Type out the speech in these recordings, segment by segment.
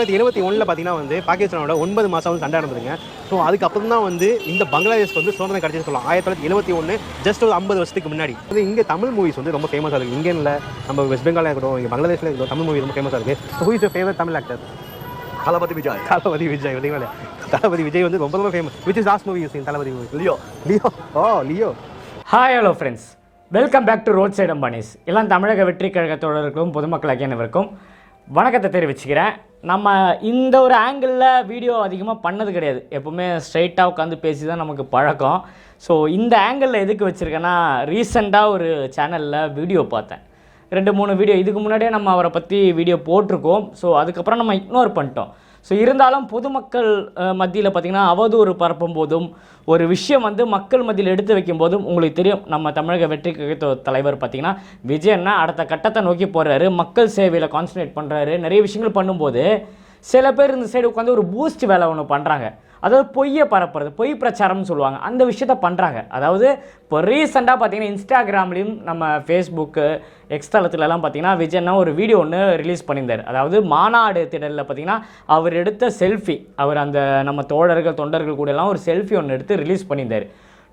தொள்ளாயிரத்தி எழுபத்தி ஒன்றில் பார்த்தீங்கன்னா வந்து பாகிஸ்தானோட ஒன்பது மாதம் வந்து சண்டை நடந்ததுங்க. ஸோ அதுக்கப்புறம் தான் வந்து இந்த பங்களாதேஷ்க்கு வந்து சுதந்திரம் கிடைச்சி சொல்லலாம். ஆயிரத்தி தொள்ளாயிரத்தி எழுபத்தி ஒன்று ஜஸ்ட் ஒரு ஐம்பது வருஷத்துக்கு முன்னாடி. அது இங்கே தமிழ் மூவிஸ் வந்து ரொம்ப ஃபேமஸாக இருக்குது இங்கேனில் நம்ம வெஸ்ட் பெங்காலில் இருக்கட்டும் இங்கே பங்களாதேஷில் இருக்கட்டும் தமிழ் மூவி ரொம்ப ஃபேமஸாக இருக்குது who is favourite Tamil actor Thalapathy Vijay. Thalapathy Vijay பார்த்தீங்களா தளபதி விஜய் வந்து ரொம்ப ரொம்ப famous which is last movie use Thalapathy movie Leo. Leo? Oh Leo. Hi hello friends welcome back to roadside Ambanis எல்லாம் தமிழக வெற்றி கழகத்தோடருக்கும் பொதுமக்கள் அனைவருக்கும் வணக்கத்தை தெரிவிச்சுக்கிறேன். நம்ம இந்த ஒரு ஆங்கிளில் வீடியோ அதிகமாக பண்ணது கிடையாது. எப்போவுமே ஸ்ட்ரைட்டாக உட்காந்து பேசி தான் நமக்கு பழக்கம். ஸோ இந்த ஆங்கிளில் எதுக்கு வச்சுருக்கேன்னா ரீசெண்டாக ஒரு சேனலில் வீடியோ பார்த்தேன். ரெண்டு மூணு வீடியோ இதுக்கு முன்னாடியே நம்ம அவரை பற்றி வீடியோ போட்டிருக்கோம். ஸோ அதுக்கப்புறம் நம்ம இக்னோர் பண்ணிட்டோம். ஸோ இருந்தாலும் பொதுமக்கள் மத்தியில் பார்த்திங்கன்னா அவதூறு பரப்பும் போதும் ஒரு விஷயம் வந்து மக்கள் மத்தியில் எடுத்து வைக்கும் போதும் உங்களுக்கு தெரியும். நம்ம தமிழக வெற்றி கழக தலைவர் பார்த்திங்கன்னா விஜயன்னா அடுத்த கட்டத்தை நோக்கி போகிறாரு மக்கள் சேவையில் கான்சன்ட்ரேட் பண்ணுறாரு நிறைய விஷயங்கள் பண்ணும்போது சில பேர் இந்த சைடு உட்காந்து ஒரு பூஸ்ட் வேலை ஒன்று பண்ணுறாங்க அதாவது பொய்யை பரப்புறது பொய் பிரச்சாரம்னு சொல்லுவாங்க. அந்த விஷயத்த பண்ணுறாங்க அதாவது இப்போ ரீசெண்டாக பார்த்தீங்கன்னா இன்ஸ்டாகிராம்லேயும் நம்ம ஃபேஸ்புக்கு எக்ஸ்தளத்துலலாம் பார்த்தீங்கன்னா விஜய்னா ஒரு வீடியோ ஒன்று ரிலீஸ் பண்ணியிருந்தார். அதாவது மாநாடு திடலில் பார்த்தீங்கன்னா அவர் எடுத்த செல்ஃபி அவர் அந்த நம்ம தோழர்கள் தொண்டர்கள் கூட எல்லாம் ஒரு செல்ஃபி ஒன்று எடுத்து ரிலீஸ் பண்ணியிருந்தார்.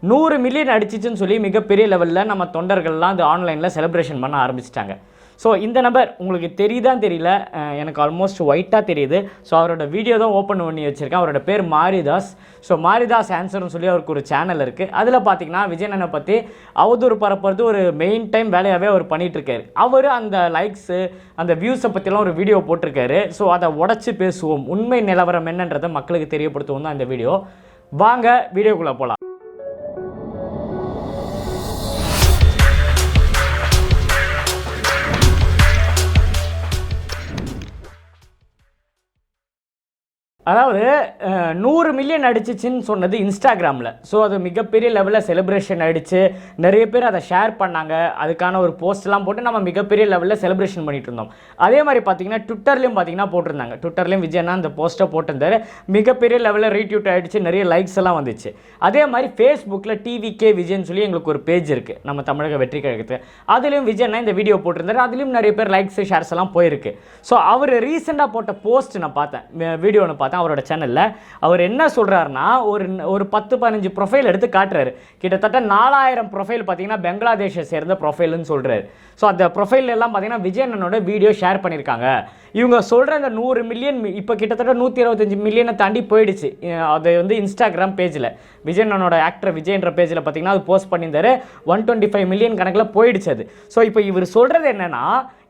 நூறு மில்லியன் அடிச்சிச்சுன்னு சொல்லி மிகப்பெரிய லெவலில் நம்ம தொண்டர்கள்லாம் அது ஆன்லைனில் செலிப்ரேஷன் பண்ண ஆரம்பிச்சிட்டாங்க. ஸோ இந்த நம்பர் உங்களுக்கு தெரியுதான் தெரியல. எனக்கு ஆல்மோஸ்ட் ஒயிட்டாக தெரியுது. ஸோ அவரோட வீடியோ தான் ஓப்பன் பண்ணி வச்சுருக்கேன். அவரோட பேர் மாரிதாஸ். ஸோ மாரிதாஸ் ஆன்சர்னு சொல்லி அவருக்கு ஒரு சேனல் இருக்குது அதில் பார்த்தீங்கன்னா விஜயனனை பற்றி அவதூறு பரப்புறது ஒரு மெயின் டைம் வேலையாகவே அவர் பண்ணிகிட்ருக்காரு அவர் அந்த லைக்ஸு அந்த வியூஸை பற்றிலாம் ஒரு வீடியோ போட்டிருக்காரு. ஸோ அதை உடச்சி பேசுவோம். உண்மை நிலவரம் என்னன்றதை மக்களுக்கு தெரியப்படுத்துவோம் தான் இந்த வீடியோ வாங்க வீடியோக்குள்ளே போகலாம் அதாவது நூறு மில்லியன் அடிச்சிச்சின்னு சொன்னது இன்ஸ்டாகிராமில் ஸோ அது மிகப்பெரிய லெவலில் செலிப்ரேஷன் ஆயிடுச்சு. நிறைய பேர் அதை ஷேர் பண்ணாங்க. அதுக்கான ஒரு போஸ்ட்லாம் போட்டு நம்ம மிகப்பெரிய லெவலில் செலிப்ரேஷன் பண்ணிட்டு இருந்தோம். அதே மாதிரி பார்த்தீங்கன்னா ட்விட்டர்லேயும் பார்த்தீங்கன்னா போட்டிருந்தாங்க. ட்விட்டர்லேயும் விஜயனா அந்த போஸ்ட்டை போட்டிருந்தாரு. மிகப்பெரிய லெவலில் ரீட்யூட் ஆகிடுச்சு நிறைய லைக்ஸ் எல்லாம் வந்துச்சு. அதே மாதிரி ஃபேஸ்புக்கில் டிவி கே விஜயன் சொல்லி எங்களுக்கு ஒரு பேஜ் இருக்குது நம்ம தமிழக வெற்றி கழகத்தில் அதுலேயும் விஜயனா இந்த வீடியோ போட்டிருந்தாரு. அதுலேயும் நிறைய பேர் லைக்ஸ் ஷேர்ஸ் எல்லாம் போயிருக்கு. ஸோ அவர் ரீசெண்டாக போட்ட போஸ்ட் நான் பார்த்தேன். வீடியோ ஒன்று பார்த்தேன் அவரோட சேனலில் அவர் என்ன சொல்கிறாருன்னா ஒரு ஒரு பத்து பதினஞ்சு ப்ரொஃபைல் எடுத்து காட்டுறாரு. கிட்டத்தட்ட நாலாயிரம் ப்ரொஃபைல் பார்த்தீங்கன்னா பெங்களாதேஷை சேர்ந்த ப்ரொஃபைல்னு சொல்கிறாரு ஸோ அந்த ப்ரொஃபைல் எல்லாம் பார்த்தீங்கன்னா விஜயனனோட வீடியோ ஷேர் பண்ணியிருக்காங்க இவங்க சொல்கிற அந்த நூறு மில்லியன் இப்போ கிட்டத்தட்ட நூற்றி இருபத்தஞ்சி மில்லியனை தாண்டி போயிடுச்சு. அது வந்து இன்ஸ்டாகிராம் பேஜில் விஜயனோட ஆக்டர் விஜயன்ற பேஜில் பார்த்தீங்கன்னா அது போஸ்ட் பண்ணியிருந்தாரு. ஒன் டுவெண்ட்டி ஃபைவ் மில்லியன் கணக்கில் போயிடுச்சு அது. ஸோ இப்போ இவர் சொல்கிறது என்னென்னா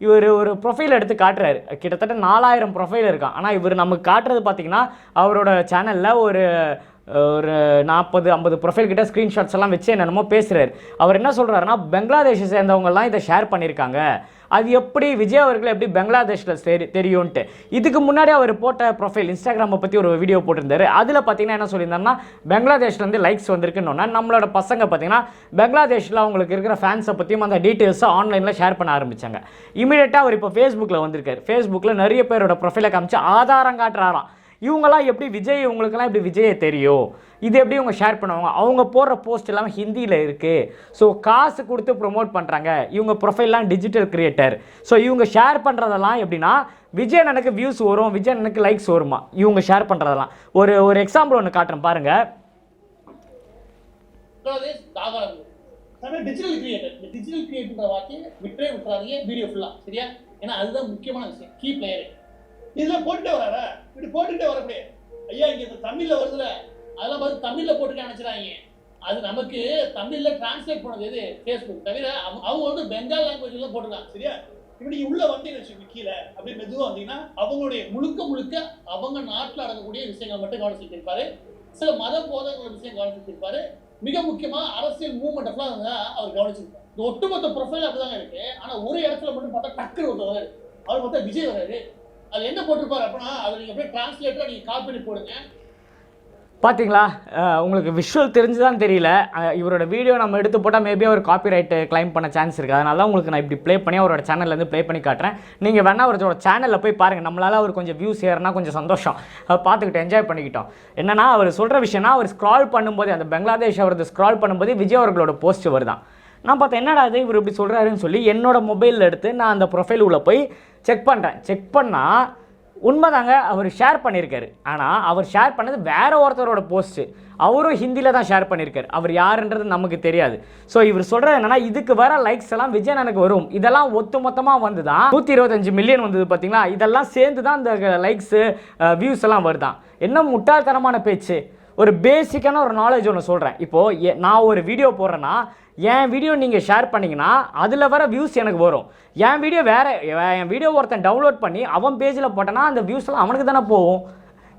இவர் ஒரு ப்ரொஃபைல் எடுத்து காட்டுறாரு. கிட்டத்தட்ட நாலாயிரம் ப்ரொஃபைல் இருக்கான். ஆனால் இவர் நமக்கு காட்டுறது பார்த்தீங்கன்னா அவரோட சேனலில் ஒரு ஒரு நாற்பது ஐம்பது ப்ரொஃபைல் கிட்ட ஸ்க்ரீன்ஷாட்ஸ் எல்லாம் வச்சு என்னென்னமோ பேசுகிறாரு அவர் என்ன சொல்கிறாருன்னா பங்களாதேஷை சேர்ந்தவங்கலாம் இதை ஷேர் பண்ணியிருக்காங்க. அது எப்படி விஜய் அவர்கள் எப்படி பங்களாதேஷில் சரி தெரியும்ன்ட்டு. இதுக்கு முன்னாடி அவர் போட்ட ப்ரொஃபைல் இன்ஸ்டாகிராமை பற்றி ஒரு வீடியோ போட்டிருந்தாரு. அதில் பார்த்தீங்கன்னா என்ன சொல்லியிருந்தாருன்னா பெங்களாதேஷ்லேருந்து லைக்ஸ் வந்திருக்குன்னு நம்மளோட பசங்க பார்த்தீங்கன்னா பங்களாதேஷில் அவங்களுக்கு இருக்கிற ஃபேன்ஸை பற்றியும் அந்த டீட்டெயில்ஸை ஆன்லைனில் ஷேர் பண்ண ஆரம்பித்தாங்க இமீடியட்டாக அவர் இப்போ ஃபேஸ்புக்கில் வந்திருக்காரு. ஃபேஸ்புக்கில் நிறைய பேரோட ப்ரொஃபைலை காமிச்சு ஆதாரம் காட்டுறாராம். இவங்கெல்லாம் எப்படி விஜய் இவங்களுக்கெல்லாம் எப்படி விஜயை தெரியும்? இது எப்படி இவங்க ஷேர் பண்ணுவாங்க? அவங்க போடுற போஸ்ட் எல்லாம் ஹிந்தியில் இருக்குது ஸோ காசு கொடுத்து ப்ரொமோட் பண்ணுறாங்க இவங்க ப்ரொஃபைல்லாம் டிஜிட்டல் கிரியேட்டர் ஸோ இவங்க ஷேர் பண்ணுறதெல்லாம் எப்படின்னா விஜய் எனக்கு வியூஸ் வரும் விஜய் எனக்கு லைக்ஸ் வருமா? இவங்க ஷேர் பண்ணுறதெல்லாம் ஒரு ஒரு எக்ஸாம்பிள் ஒன்று காட்டுறேன் பாருங்கள் டிஜிட்டல் கிரியேட்டர் டிஜிட்டல் கிரியேட்டர்ன்ற வார்த்தையை விட்டே விட்டுறாதீங்க வீடியோ ஃபுல்லா சரியா? ஏன்னா அதுதான் முக்கியமான விஷயம். கீ பிளேயரு இதெல்லாம் போட்டுட்டே வராரா? இப்படி போட்டுட்டே வரக்கூடிய ஐயா இங்க இந்த தமிழ்ல வருதுல அதெல்லாம் பார்த்து தமிழ்ல போட்டுக்க நினைச்சிடாங்க அது நமக்கு தமிழ்ல டிரான்ஸ்லேட் பண்ணது எது? ஃபேஸ்புக் தவிர அவங்க அவங்க வந்து பெங்கால் லாங்குவேஜ்ல தான் போட்டுருக்காங்க. சரியா? இப்படி உள்ள வந்தீங்கன்னு வச்சுக்கோங்க கீழே அப்படியே மெதுவாக வந்தீங்கன்னா அவங்களுடைய முழுக்க முழுக்க அவங்க நாட்டில் அடங்கக்கூடிய விஷயங்கள் மட்டும் கவனம் சில மத போதகங்கள் விஷயம் கவனம் மிக முக்கியமா அரசியல் மூவ்மெண்ட் எல்லாம் அவர் கவனிச்சிருப்பார். இந்த ஒட்டுமொத்த ப்ரொஃபைல் அப்படிதாங்க இருக்கு. ஆனா ஒரு இடத்துல மட்டும் பார்த்தா டக்குனு ஒருத்தர் வராரு. அவர் பார்த்தா விஜய் வராரு. அது என்ன போட்டிருப்பார் அப்படின்னா அதை நீங்கள் அப்படியே டிரான்ஸ்லேட்டரா நீங்க காப்பி போடுங்க. பார்த்தீங்களா உங்களுக்கு விஷுவல் தெரிஞ்சுதான் தெரியல. இவரோட வீடியோ நம்ம எடுத்து போட்டால் மேபி அவர் காப்பிரைட் கிளைம் பண்ண சான்ஸ் இருக்குது அதனால தான் உங்களுக்கு நான் இப்படி ப்ளே பண்ணி அவரோட சேனல்லேருந்து ப்ளே பண்ணி காட்டுறேன். நீங்கள் வேணால் அவரோட சேனலில் போய் பாருங்கள் நம்மளால் அவர் கொஞ்சம் வியூஸ் ஏறினா கொஞ்சம் சந்தோஷம். அதை பார்த்துக்கிட்டு என்ஜாய் பண்ணிக்கிட்டோம். என்னென்னா அவர் சொல்கிற விஷயம்னா அவர் ஸ்க்ரால் பண்ணும்போது அந்த பங்களாதேஷ் அவரது ஸ்க்ரால் பண்ணும்போது விஜய் அவர்களோட போஸ்ட் வருதான். நான் பார்த்தேன் என்னடா அது இவர் இப்படி சொல்கிறாருன்னு சொல்லி என்னோட மொபைலில் எடுத்து நான் அந்த ப்ரொஃபைல் உள்ளே போய் செக் பண்ணுறேன் செக் பண்ணால் உண்மைதாங்க அவர் ஷேர் பண்ணியிருக்காரு ஆனால் அவர் ஷேர் பண்ணது வேற ஒருத்தரோட போஸ்ட்டு அவரும் ஹிந்தியில் தான் ஷேர் பண்ணியிருக்காரு அவர் யாருன்றது நமக்கு தெரியாது. ஸோ இவர் சொல்கிறது என்னன்னா இதுக்கு வர லைக்ஸ் எல்லாம் விஜய் எனக்கு வரும். இதெல்லாம் ஒத்து மொத்தமாக வந்து தான் நூற்றி இருபத்தஞ்சு மில்லியன் வந்தது பார்த்தீங்களா இதெல்லாம் சேர்ந்து தான் இந்த லைக்ஸு வியூஸ் எல்லாம் வருதான். என்ன முட்டாள்தனமான பேச்சு. ஒரு பேசிக்கான ஒரு நாலேஜ் ஒன்று சொல்கிறேன் இப்போது நான் ஒரு வீடியோ போடுறேன்னா என் வீடியோ நீங்கள் ஷேர் பண்ணிங்கன்னா அதில் வர வியூஸ் எனக்கு வரும். என் வீடியோ வேறு என் வீடியோ ஒருத்தன் டவுன்லோட் பண்ணி அவன் பேஜில் போட்டேன்னா அந்த வியூஸ்லாம் அவனுக்கு தானே போகும்.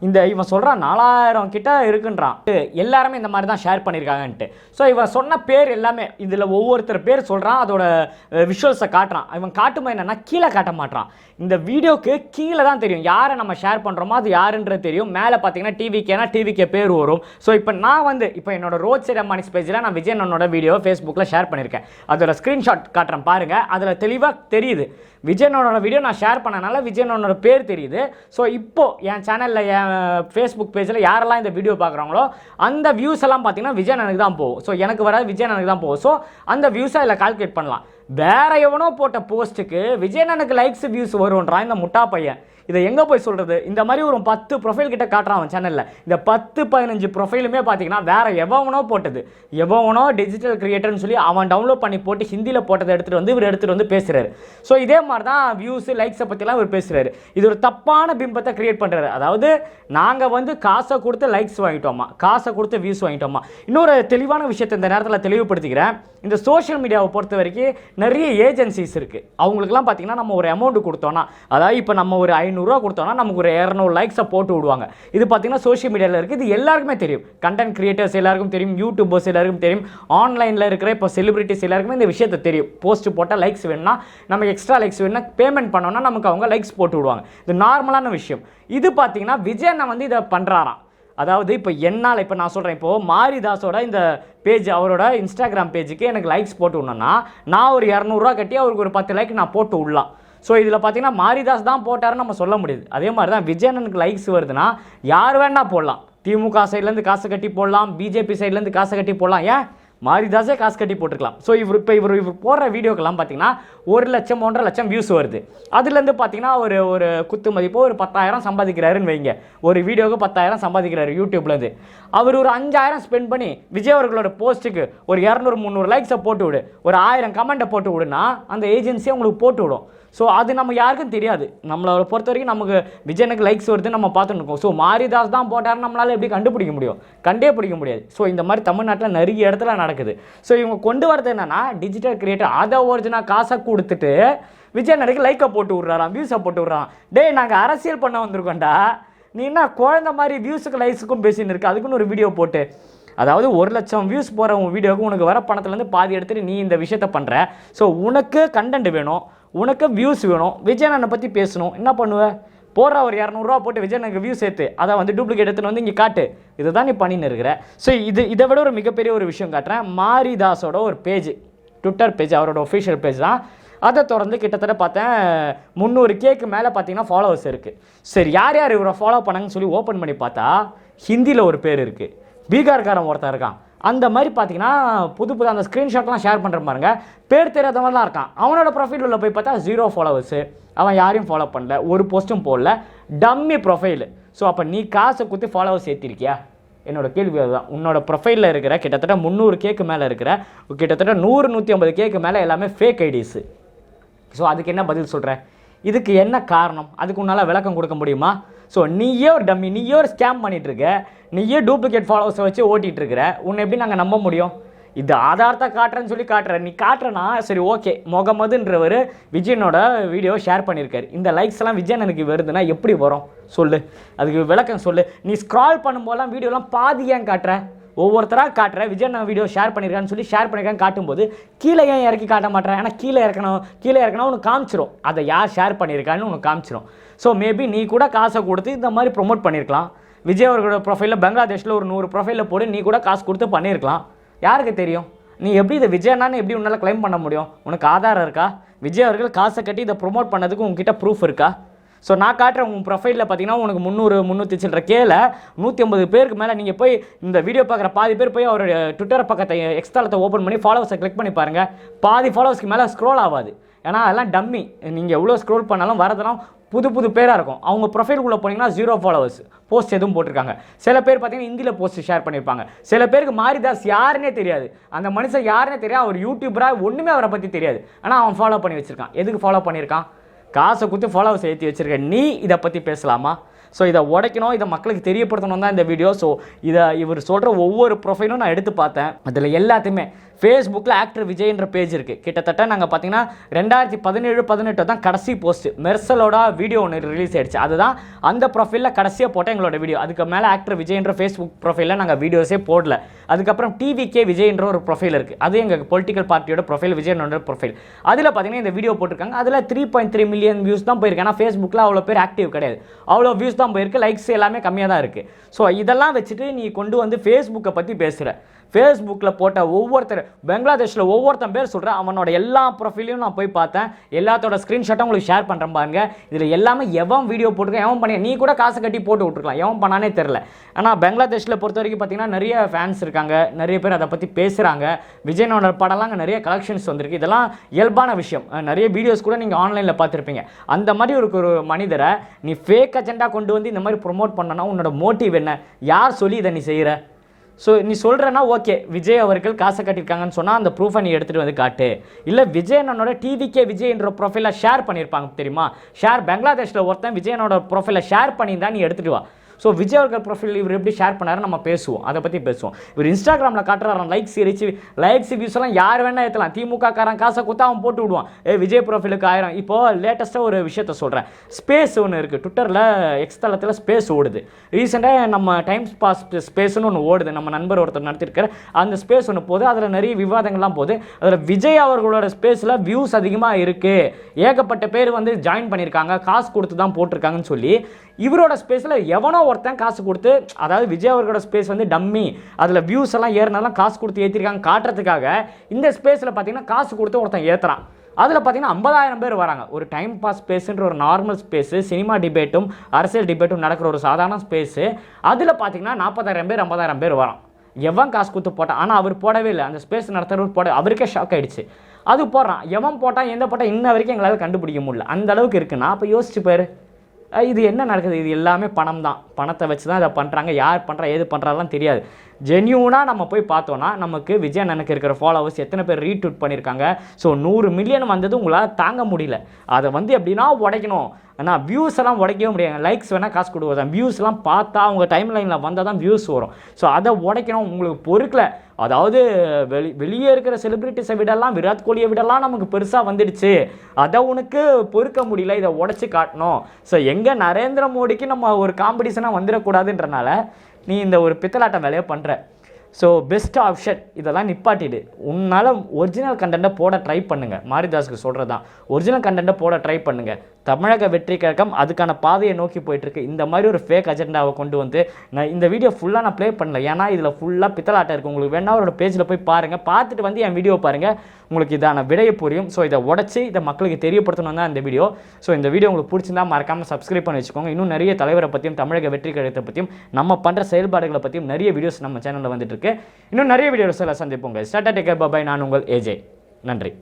இந்த இவன் சொல்கிறான் நாலாயிரம் கிட்ட இருக்குன்றான். எல்லாருமே இந்த மாதிரி தான் ஷேர் பண்ணியிருக்காங்கன்ட்டு ஸோ இவன் சொன்ன பேர் எல்லாமே இதில் ஒவ்வொருத்தர் பேர் சொல்கிறான் அதோட விஷுவல்ஸை காட்டுறான். இவன் காட்டும்போது என்னென்னா கீழே காட்ட மாட்டான் இந்த வீடியோக்கு கீழே தான் தெரியும். யாரை நம்ம ஷேர் பண்ணுறோமோ அது யாருன்றது தெரியும். மேலே பார்த்தீங்கன்னா டிவிக்கேனா டிவிக்கே பேர் வரும். ஸோ இப்போ நான் வந்து இப்போ என்னோட ரோட் சைட் அம்மானிஸ் பேஜில் நான் விஜய் அண்ணனோட வீடியோ ஃபேஸ்புக்கில் ஷேர் பண்ணியிருக்கேன். அதோட ஸ்க்ரீன்ஷாட் காட்டுறேன் பாருங்கள் அதில் தெளிவாக தெரியுது. விஜய் அண்ணனோட வீடியோ நான் ஷேர் பண்ணனால விஜய் அண்ணனோட பேர் தெரியுது. ஸோ இப்போது என் சேனலில் என் ஃபேஸ்புக் பேஜில் யாரெல்லாம் இந்த வீடியோ பார்க்குறாங்களோ அந்த வியூஸ் எல்லாம் பார்த்தீங்கன்னா விஜய் அண்ணனுக்கு தான் போகும். ஸோ எனக்கு வராது விஜய் அண்ணனுக்கு தான் போகும். ஸோ அந்த வியூஸை அதில் கால்குலேட் பண்ணலாம். வேற எவனோ போட்ட போஸ்ட்டுக்கு விஜயனனுக்கு லைக்ஸ் வியூஸ் வரும்ன்றான் இந்த முட்டா பையன். இதை எங்கே போய் சொல்கிறது இந்த மாதிரி ஒரு பத்து ப்ரொஃபைல் கிட்ட காட்டுறான் அவன் சேனலில் இந்த பத்து பதினஞ்சு ப்ரொஃபைலுமே பார்த்தீங்கன்னா வேறு எவனோ போட்டது. எவனோ டிஜிட்டல் கிரியேட்டர்னு சொல்லி அவன் டவுன்லோட் பண்ணி போட்டு ஹிந்தியில் போட்டதை எடுத்துகிட்டு வந்து இவர் எடுத்துகிட்டு வந்து பேசுகிறாரு ஸோ இதே மாதிரி தான் வியூஸு லைக்ஸை பற்றிலாம் இவர் பேசுகிறாரு இது ஒரு தப்பான பிம்பத்தை கிரியேட் பண்ணுறாரு அதாவது நாங்கள் வந்து காசை கொடுத்து லைக்ஸ் வாங்கிட்டோமா? காசை கொடுத்து வியூஸ் வாங்கிட்டோமா? இன்னொரு தெளிவான விஷயத்தை இந்த நேரத்தில் தெளிவுபடுத்திக்கிறேன். இந்த சோஷியல் மீடியாவை பொறுத்த வரைக்கும் நிறைய ஏஜென்சிஸ் இருக்குது அவங்களுக்குலாம் பார்த்தீங்கன்னா நம்ம ஒரு அமௌண்ட் கொடுத்தோன்னா அதாவது இப்போ நம்ம ஒரு ஐநூறு ஐநூறுரூவா கொடுத்தோன்னா நமக்கு ஒரு இரநூறு லைக்ஸை போட்டு விடுவாங்க. இது பார்த்தீங்கன்னா சோஷியல் மீடியாவில் இருக்குது இது எல்லாருக்குமே தெரியும். கண்டென்ட் கிரியேட்டர்ஸ் எல்லாருக்கும் தெரியும். யூடியூபர்ஸ் எல்லாருக்கும் தெரியும். ஆன்லைனில் இருக்கிற இப்போ செலிபிரிட்டிஸ் எல்லாருக்குமே இந்த விஷயத்தை தெரியும். போஸ்ட் போட்டால் லைக்ஸ் வேணும்னா நமக்கு எக்ஸ்ட்ரா லைக்ஸ் வேணும்னா பேமெண்ட் பண்ணோன்னா நமக்கு அவங்க லைக்ஸ் போட்டு விடுவாங்க. இது நார்மலான விஷயம். இது பார்த்தீங்கன்னா விஜய் அண்ணன் வந்து இதை பண்ணுறாராம் அதாவது இப்போ என்னால் இப்போ நான் சொல்கிறேன் இப்போது மாரிதாஸோட இந்த பேஜ் அவரோட இன்ஸ்டாகிராம் பேஜுக்கு எனக்கு லைக்ஸ் போட்டு விடணும்னா நான் ஒரு இரநூறுவா கட்டி அவருக்கு ஒரு பத்து லைக் நான் போட்டு விடலாம். ஸோ இதில் பார்த்தீங்கன்னா மாரிதாஸ் தான் போட்டாருன்னு நம்ம சொல்ல முடியுது. அதே மாதிரி தான் விஜயனனுக்கு லைக்ஸ் வருதுன்னா யார் வேணால் போடலாம். திமுக சைட்லேருந்து காசு கட்டி போடலாம் பிஜேபி சைட்லேருந்து காசு கட்டி போடலாம். ஏன்? மாரிதாஸே காசு கட்டி போட்டுருக்கலாம் ஸோ இவர் இப்போ இவர் இவர் போடுற வீடியோக்கெல்லாம் பார்த்தீங்கன்னா ஒரு லட்சம் ஒன்றரை லட்சம் வியூஸ் வருது. அதுலேருந்து பார்த்தீங்கன்னா ஒரு ஒரு குத்து மதிப்பு ஒரு பத்தாயிரம் சம்பாதிக்கிறாருன்னு வைங்க. ஒரு வீடியோவுக்கு பத்தாயிரம் சம்பாதிக்கிறாரு யூடியூப்லேருந்து அவர் ஒரு அஞ்சாயிரம் ஸ்பெண்ட் பண்ணி விஜய் அவர்களோட போஸ்ட்டுக்கு ஒரு இரநூறு முந்நூறு லைக்ஸை போட்டு விடு. ஒரு ஆயிரம் கமெண்ட்டை போட்டு விடுனா அந்த ஏஜென்சியை உங்களுக்கு போட்டு விடும். ஸோ அது நம்ம யாருக்கும் தெரியாது. நம்மளை பொறுத்த வரைக்கும் நமக்கு விஜயனுக்கு லைக்ஸ் வருது நம்ம பார்த்துட்டு இருக்கோம். ஸோ மாரிதாஸ் தான் போட்டார் நம்மளால் எப்படி கண்டுபிடிக்க முடியும்? கண்டே பிடிக்க முடியாது. ஸோ இந்த மாதிரி தமிழ்நாட்டில் நிறைய இடத்துல நடக்குது. ஸோ இவங்க கொண்டு வரது என்னன்னா டிஜிட்டல் கிரியேட்டர் அதை ஒரிஜினல் காசை கொடுத்துட்டு விஜய் லைக்கை போட்டு விட்றாராம் வியூஸை போட்டு விட்றான் டேய் நாங்கள் அரசியல் பண்ண வந்திருக்கோம்டா. நீ என்ன குழந்த மாதிரி வியூஸுக்கு லைக்ஸுக்கும் பேசின்னு இருக்கு? அதுக்குன்னு ஒரு வீடியோ போட்டு. அதாவது ஒரு லட்சம் வியூஸ் போகிற உன் வீடியோவுக்கு உனக்கு வர பணத்துலேருந்து பாதி எடுத்துகிட்டு நீ இந்த விஷயத்த பண்ணுற ஸோ உனக்கு கண்டென்ட் வேணும். உனக்கு வியூஸ் வேணும். விஜயனனை பற்றி பேசணும். என்ன பண்ணுவ? போடுற ஒரு இரநூறுவா போட்டு விஜயனுக்கு வியூ சேர்த்து. அதை வந்து டூப்ளிகேட் எடுத்துன்னு வந்து இங்கே காட்டு. இதுதான் நீ பண்ணின்னு இருக்கிற. ஸோ இது இதை விட ஒரு மிகப்பெரிய ஒரு விஷயம் காட்டுறேன். மாரிதாஸோட ஒரு பேஜ் ட்விட்டர் பேஜ் அவரோட ஒஃபிஷியல் பேஜ் தான். அதை தொடர்ந்து கிட்டத்தட்ட பார்த்தேன் முந்நூறு கேக்கு மேலே பார்த்தீங்கன்னா ஃபாலோவர்ஸ் இருக்குது சரி யார் யார் இவரை ஃபாலோ பண்ணாங்கன்னு சொல்லி ஓப்பன் பண்ணி பார்த்தா ஹிந்தியில் ஒரு பேர் இருக்குது பீகார்காரன் ஒருத்தன் இருக்கான். அந்த மாதிரி பார்த்தீங்கன்னா புது புது அந்த ஸ்க்ரீன்ஷாட்லாம் ஷேர் பண்ணுற பாருங்க. பேர் தெரியாதவன்லாம் இருக்கான். அவனோட ப்ரொஃபைல் உள்ள போய் பார்த்தா ஜீரோ ஃபாலோவர்ஸு அவன் யாரையும் ஃபாலோ பண்ணல. ஒரு போஸ்ட்டும் போடல. டம்மி ப்ரொஃபைல் ஸோ அப்போ நீ காசை கொடுத்து ஃபாலோவர்ஸ் ஏற்றிருக்கியா என்னோட கேள்வி அதுதான். உன்னோட ப்ரொஃபைலில் இருக்கிற கிட்டத்தட்ட முந்நூறு கேக்கு மேலே இருக்கிற கிட்டத்தட்ட நூறு நூற்றி ஐம்பது கேக்கு மேலே எல்லாமே ஃபேக் ஐடிஸு ஸோ அதுக்கு என்ன பதில் சொல்கிறேன் இதுக்கு என்ன காரணம்? அதுக்கு உன்னால் விளக்கம் கொடுக்க முடியுமா? ஸோ நீயே ஒரு டம்மி நீயே ஒரு ஸ்கேம் பண்ணிகிட்டு இருக்க நீயே டூப்ளிகேட் ஃபாலோவர்ஸை வச்சு ஓட்டிகிட்டு இருக்கிற உன்னை எப்படி நாங்கள் நம்ப முடியும்? இது ஆதாரத்தை காட்டுறேன்னு சொல்லி காட்டுற. நீ காட்டுறனா சரி ஓகே முகமதுன்றவர் விஜயனோட வீடியோ ஷேர் பண்ணியிருக்காரு. இந்த லைக்ஸ்லாம் விஜயன் எனக்கு வருதுன்னா எப்படி வரும்? சொல்லு. அதுக்கு விளக்கம் சொல்லு. நீ ஸ்க்ரால் பண்ணும்போதெல்லாம் வீடியோலாம் பாதி ஏன் காட்டுற? ஒவ்வொருத்தராக காட்டுற. விஜய் நான் வீடியோ ஷேர் பண்ணியிருக்கான்னு சொல்லி ஷேர் பண்ணியிருக்கான்னு காட்டும்போது கீழே ஏன் இறக்கி காட்ட மாட்டேன் ஏன்னா கீழே இறக்கணும் கீழே இறக்கணும் உனக்கு காமிச்சிரும். அதை யார் ஷேர் பண்ணியிருக்கான்னு உனக்கு காமிச்சிரும். ஸோ மேபி நீ கூட காசை கொடுத்து இந்த மாதிரி ப்ரொமோட் பண்ணியிருக்கலாம் விஜய் அவர்களோட ப்ரொஃபைலில் பங்களாதேஷில் ஒரு நூறு ப்ரொஃபைலில் போட்டு நீ கூட காசு கொடுத்து பண்ணியிருக்கலாம் யாருக்கு தெரியும்? நீ எப்படி இதை விஜயனான்னு எப்படி உன்னால் க்ளைம் பண்ண முடியும்? உனக்கு ஆதாரம் இருக்கா? விஜய் அவர்கள் காசை கட்டி இதை ப்ரொமோட் பண்ணதுக்கு உங்ககிட்ட ப்ரூஃப் இருக்கா? ஸோ நான் காட்டுற உன் ப்ரொஃபைலில் பார்த்தீங்கன்னா உனக்கு முந்நூறு முந்நூற்றி சில்லற கேல நூற்றி ஐம்பது பேருக்கு மேலே நீங்கள் போய் இந்த வீடியோ பார்க்குற பாதி பேர் போய் அவருடைய ட்விட்டர் பக்கத்தை எக்ஸ்தாலத்தை ஓப்பன் பண்ணி ஃபாலோவர்ஸை கிளிக் பண்ணி பாருங்கள் பாதி ஃபாலோவர்ஸ்க்கு மேலே ஸ்க்ரோல் ஆகாது. ஏன்னா அதெல்லாம் டம்மி நீங்கள் எவ்வளோ ஸ்க்ரோல் பண்ணாலும் வரதெல்லாம் புது புது பேராக இருக்கும். அவங்க ப்ரொஃபைலுக்குள்ளே போனீங்கன்னா ஜீரோ ஃபாலோவர்ஸ் போஸ்ட் எதுவும் போட்டிருக்காங்க. சில பேர் பார்த்தீங்கன்னா ஹிந்தியில் போஸ்ட் ஷேர் பண்ணியிருப்பாங்க. சில பேருக்கு மாரிதாஸ் யாருன்னே தெரியாது. அந்த மனுஷன் யாருன்னே தெரியாது. அவர் யூடியூபராக ஒன்றுமே அவரை பற்றி தெரியாது. ஆனால் அவன் ஃபாலோ பண்ணி வச்சுருக்கான். எதுக்கு ஃபாலோ பண்ணியிருக்கான்? காசை கொடுத்து ஃபாலோவர்ஸ் ஏற்றி வச்சுருக்க. நீ இதை பற்றி பேசலாமா? ஸோ இதை உடைக்கணும் இதை மக்களுக்கு தெரியப்படுத்தணும் தான் இந்த வீடியோ ஸோ இதை இவர் சொல்கிற ஒவ்வொரு ப்ரொஃபைலும் நான் எடுத்து பார்த்தேன். அதில் எல்லாத்தையுமே ஃபேஸ்புக்கில் ஆக்டர் விஜய்ன்ற பேஜ் இருக்குது கிட்டத்தட்ட நாங்கள் பார்த்தீங்கன்னா ரெண்டாயிரத்தி பதினேழு பதினெட்டு தான் கடைசி போஸ்ட் மெர்சலோட வீடியோ ஒன்று ரிலீஸ் ஆயிடுச்சு. அதுதான் அந்த ப்ரொஃபைலில் கடைசியாக போட்டேன் எங்களோட வீடியோ அதுக்கு மேலே ஆக்டர் விஜய்ன்ற ஃபேஸ்புக் ப்ரொஃபைலில் நாங்கள் வீடியோஸே போடல. அதுக்கப்புறம் டிவிகே விஜய்ன்ற ஒரு ப்ரொஃபைல் இருக்குது அது எங்கள் பொலிட்டிக்கல் பார்ட்டியோட ப்ரொஃபைல் விஜயனோட ப்ரொஃபைல் அதில் பார்த்தீங்கன்னா இந்த வீடியோ போட்டிருக்காங்க. அதில் three point three million views தான் போயிருக்கு ஏன்னா ஃபேஸ்புக்கில் அவ்வளோ பேர் ஆக்டிவ் கிடையாது. அவ்வளோ வியூஸ் தான் போயிருக்கு லைக்ஸ் எல்லாமே கம்மியாக தான் இருக்குது ஸோ இதெல்லாம் வச்சுட்டு நீ கொண்டு வந்து ஃபேஸ்புக்கை பற்றி பேசுகிற ஃபேஸ்புக்கில் போட்ட ஒவ்வொருத்தர் பங்களாதேஷில் ஒவ்வொருத்தன் பேர் சொல்கிறேன் அவனோட எல்லா ப்ரொஃபைலையும் நான் போய் பார்த்தேன். எல்லாத்தோட ஸ்க்ரீன்ஷாட்டும் உங்களுக்கு ஷேர் பண்ணுறேன் பாருங்க. இதில் எல்லாமே எவன் வீடியோ போட்டிருக்கேன் எவன் பண்ணி நீ கூட காசு கட்டி போட்டு விட்ருக்கலாம் எவன் பண்ணானே தெரில ஆனால் பங்களாதேஷில் பொறுத்த வரைக்கும் பார்த்தீங்கன்னா நிறைய ஃபேன்ஸ் இருக்காங்க. நிறைய பேர் அதை பற்றி பேசுகிறாங்க விஜயனோட படம்லாம் அங்கே நிறைய கலெக்ஷன்ஸ் வந்திருக்கு. இதெல்லாம் இயல்பான விஷயம். நிறைய வீடியோஸ் கூட நீங்கள் ஆன்லைனில் பார்த்துருப்பீங்க. அந்த மாதிரி ஒரு ஒரு மனிதரை நீ ஃபேக் அஜெண்டா கொண்டு வந்து இந்த மாதிரி ப்ரொமோட் பண்ணனா உன்னோட மோட்டிவ் என்ன? யார் சொல்லி இதை நீ செய்கிற ஸோ நீ சொல்கிறனா ஓகே விஜய் அவர்கள் காசை கட்டியிருக்காங்கன்னு சொன்னால் அந்த ப்ரூஃபை நீ எடுத்துகிட்டு வந்து காட்டு. இல்லை விஜய் அண்ணனோட டிவிகே விஜய்ன்ற ப்ரொஃபைலை ஷேர் பண்ணியிருப்பாங்க தெரியுமா? ஷேர் பங்களாதேஷில் ஒருத்தன் விஜயனோட ப்ரொஃபைலை ஷேர் பண்ணியிருந்தா நீ எடுத்துகிட்டு வா. ஸோ விஜய் அவர்கள் ப்ரொஃபைல் இவர் எப்படி ஷேர் பண்ணாரு நம்ம பேசுவோம். அதை பற்றி பேசுவோம். இவர் இன்ஸ்டாகிராமில் காட்டுறாரு லைக்ஸ் ரீச் லைக்ஸ் வியூஸ் எல்லாம் யார் வேணா ஏற்றலாம் திமுக காரன் காசை கொடுத்தா அவன் போட்டு விடுவான். ஏ விஜய் ப்ரொஃபைலுக்கு ஆயிரம். இப்போ லேட்டஸ்ட்டாக ஒரு விஷயத்த சொல்கிறேன் ஸ்பேஸ் ஒன்று இருக்குது ட்விட்டரில் எக்ஸ் தளத்தில் ஸ்பேஸ் ஓடுது. ரீசெண்டாக நம்ம டைம்ஸ் பாஸ் ஸ்பேஸ்னு ஒன்று ஓடுது. நம்ம நண்பர் ஒருத்தர் நடத்திருக்காரு. அந்த ஸ்பேஸ் ஒன்று போகுது. அதில் நிறைய விவாதங்கள்லாம் போகுது. அதில் விஜய் அவர்களோட ஸ்பேஸில் வியூஸ் அதிகமாக இருக்குது ஏகப்பட்ட பேர் வந்து ஜாயின் பண்ணியிருக்காங்க காசு கொடுத்து தான் போட்டிருக்காங்கன்னு சொல்லி இவரோட ஸ்பேஸில் எவனோ ஒருத்தன் காசு கொடுத்து அதாவது விஜய் அவர்களோட ஸ்பேஸ் வந்து டம்மி அதில் வியூஸ் எல்லாம் ஏறினாலும் காசு கொடுத்து ஏற்றிருக்காங்க காட்டுறதுக்காக இந்த ஸ்பேஸில் பார்த்தீங்கன்னா காசு கொடுத்து ஒருத்தன் ஏற்றுறான் அதில் பார்த்தீங்கன்னா ஐம்பதாயிரம் பேர் வராங்க. ஒரு டைம் பாஸ் ஸ்பேஸுன்ற ஒரு நார்மல் ஸ்பேஸு சினிமா டிபேட்டும் அரசியல் டிபேட்டும் நடக்கிற ஒரு சாதாரண ஸ்பேஸு அதில் பார்த்தீங்கன்னா நாற்பதாயிரம் பேர் ஐம்பதாயிரம் பேர் வரான். எவன் காசு கொடுத்து போட்டான் ஆனால் அவர் போடவே இல்லை. அந்த ஸ்பேஸ் நடத்துகிறவர் போட அவருக்கே ஷாக் ஆகிடுச்சு அது போடுறான். எவன் போட்டான் எந்த போட்டால் இன்ன வரைக்கும் எங்களால் கண்டுபிடிக்க முடியல. அந்த அளவுக்கு இருக்குன்னா அப்போ யோசிச்சு பாரு. இது என்ன நடக்குது? இது எல்லாமே பணம் தான் பணத்தை வச்சு தான் இதை பண்ணுறாங்க யார் பண்ணுறா ஏது பண்ணுறாலாம் தெரியாது. ஜென்யூனாக நம்ம போய் பார்த்தோன்னா நமக்கு விஜய் அண்ணனுக்கு இருக்கிற ஃபாலோவர்ஸ் எத்தனை பேர் ரீட்வீட் பண்ணியிருக்காங்க. ஸோ நூறு மில்லியன் வந்தது உங்களால் தாங்க முடியல. அதை வந்து எப்படின்னா உடைக்கணும். ஆனால் வியூஸ் எல்லாம் உடைக்கவே முடியாது. லைக்ஸ் வேணால் காசு கொடுக்குறதான் வியூஸ்லாம் பார்த்தா அவங்க டைம் லைனில் வந்தால் தான் வியூஸ் வரும். ஸோ அதை உடைக்கணும். உங்களுக்கு பொறுக்கல. அதாவது வெளி வெளியே இருக்கிற செலிப்ரிட்டிஸை விடலாம் விராட் கோலியை விடலாம் நமக்கு பெருசாக வந்துடுச்சு. அதை உனக்கு பொறுக்க முடியல. இதை உடச்சி காட்டணும். ஸோ எங்கே நரேந்திர மோடிக்கு நம்ம ஒரு காம்படிஷனாக வந்துடக்கூடாதுன்றனால நீ இந்த ஒரு பித்தலாட்டம் வேலையை பண்ணுற ஸோ பெஸ்ட் ஆப்ஷன் இதெல்லாம் நிப்பாட்டிடு. உன்னால் ஒரிஜினல் கண்டென்ட்டை போட ட்ரை பண்ணுங்கள் மாரிதாஸுக்கு சொல்கிறது தான் ஒரிஜினல் கண்டென்ட்டை போட ட்ரை பண்ணுங்கள் தமிழக வெற்றி கழகம் அதுக்கான பாதையை நோக்கி போயிட்டுருக்கு. இந்த மாதிரி ஒரு ஃபேக் அஜெண்டாவை கொண்டு வந்து நான் இந்த வீடியோ ஃபுல்லாக நான் ப்ளே பண்ணல. ஏன்னா இதில் ஃபுல்லாக பித்தலாட்டம் இருக்குது உங்களுக்கு வேணா அவரோட பேஜில் போய் பாருங்கள் பார்த்துட்டு வந்து என் வீடியோ பாருங்கள் உங்களுக்கு இதான விடையை புரியும். ஸோ இதை உடச்சி இதை மக்களுக்கு தெரியப்படுத்தணும் தான் இந்த வீடியோ ஸோ இந்த வீடியோ உங்களுக்கு பிடிச்சிருந்தா மறக்காமல் சப்ஸ்கிரைப் பண்ணி வச்சுக்கோங்க. இன்னும் நிறைய தலைவரை பற்றியும் தமிழக வெற்றி கழகத்தை பற்றியும் நம்ம பண்ணுற செயல்பாடுகளை பற்றியும் நிறைய வீடியோஸ் நம்ம சேனலில் வந்துட்டு இருக்கு இன்னும் நிறைய வீடியோஸ் எல்லாம் சந்திப்போங்க ஸ்டார்டா டேக்கர் பாபாய் நான் உங்கள் ஏஜே நன்றி.